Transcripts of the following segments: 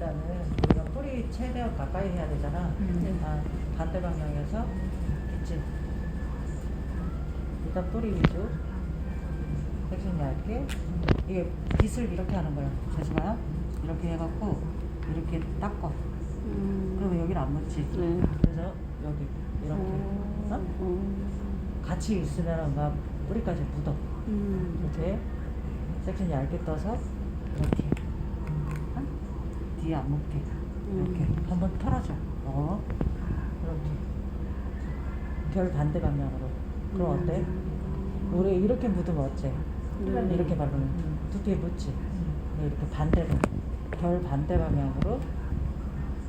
일단은 우리가 뿌리 최대한 가까이 해야 되잖아. 음. 아, 반대 방향에서 있지. 일단 뿌리 위주. 섹션 얇게. 이게 빗을 이렇게 하는 거야. 자지마요. 이렇게 해갖고 이렇게 닦어. 음. 그러면 여기를 안 묻지. 네. 그래서 여기 이렇게. 어. 어? 어. 같이 있으면 막 뿌리까지 묻어. 음. 이렇게 섹션 얇게 떠서 이렇게 어? 뒤에 안 묻게 이렇게 음. 한번 털어줘. 어 이렇게 결 반대 방향으로. 그럼 어때? 우리 이렇게 묻으면 어째? 네. 이렇게 바르면 두피에 묻지. 네, 이렇게 반대로 결 반대 방향으로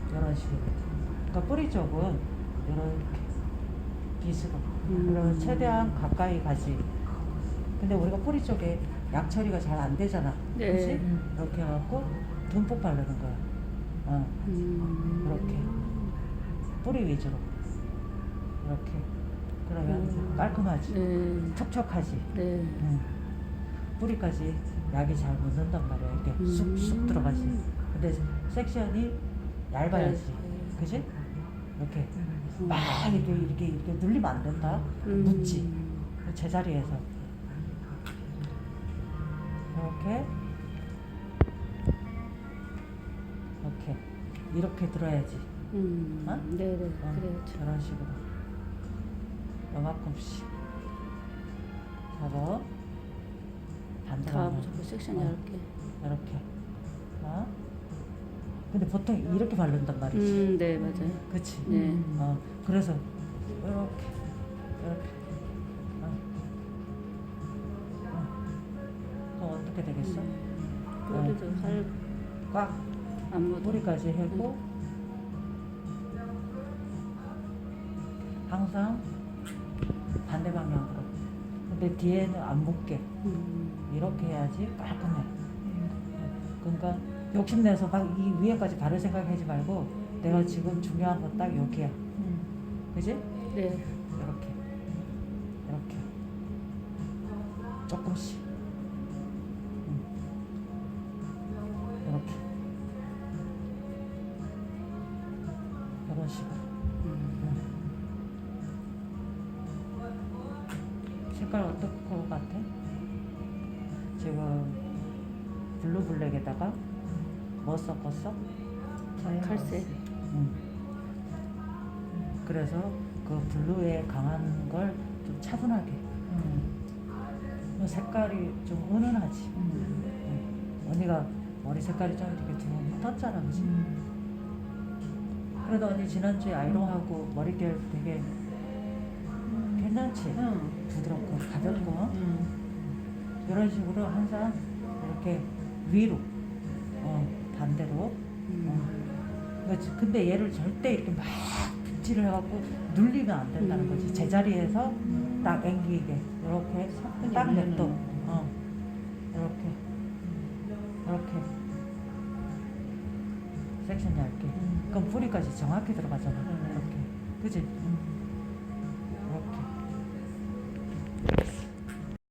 이런 식으로. 그러니까 뿌리 쪽은 이렇게 빗으로. 음. 그러면 최대한 가까이 가지. 근데 우리가 뿌리 쪽에 약 처리가 잘 안 되잖아. 네. 그렇지? 이렇게 해갖고 듬뿍 바르는 거야. 어, 음. 이렇게 뿌리 위주로 이렇게 그러면 음. 깔끔하지. 네. 촉촉하지. 네. 응. 뿌리까지 약이 잘 묻는단 말이야. 이렇게 음. 쑥쑥 들어가지. 근데 섹션이 얇아야지. 네. 그지? 이렇게 음. 막 이렇게 이렇게 이렇게 눌리면 안 된다. 음. 묻지. 제자리에서 이렇게 이렇게 들어야지. 음. 어? 네네. 어, 그래야죠. 이런 식으로 요만큼씩 잡아 반대 다 방향 무조건 섹션 어, 얇게. 이렇게 어? 근데 보통 이렇게 바른단 말이지 음. 네 맞아요. 그치 네. 어, 그래서 이렇게 이렇게 어. 어. 그럼 어떻게 되겠어? 뿌리도 묻어. 뿌리까지 하고 항상 반대 방향으로 근데 뒤에는 안 붙게 음. 이렇게 해야지 깔끔해 그러니까 욕심내서 막 이 위에까지 바를 생각하지 말고 내가 지금 중요한 건 딱 여기야 그지? 네. 이렇게 이렇게 조금씩 식으로 음. 색깔 어떨 것 같아? 지금 블루 블랙에다가 뭐 섞었어? 칼색. 응. 그래서 그 블루에 강한 걸 좀 차분하게. 그 색깔이 좀 은은하지. 응. 언니가 머리 색깔이 좀 되게 좀 떴잖아, 그지? 그래도 언니 지난주에 아이롱하고 머릿결 되게 괜찮지? 부드럽고 가볍고? 이런 식으로 항상 이렇게 위로 어, 반대로. 음. 어. 근데 얘를 절대 이렇게 막 빗질을 해갖고 눌리면 안 된다는 거지. 음. 제자리에서 딱 앵기게 이렇게 딱 냅둬. 어. 얇게 그럼 뿌리까지 정확히 들어가잖아. 이렇게. 그지?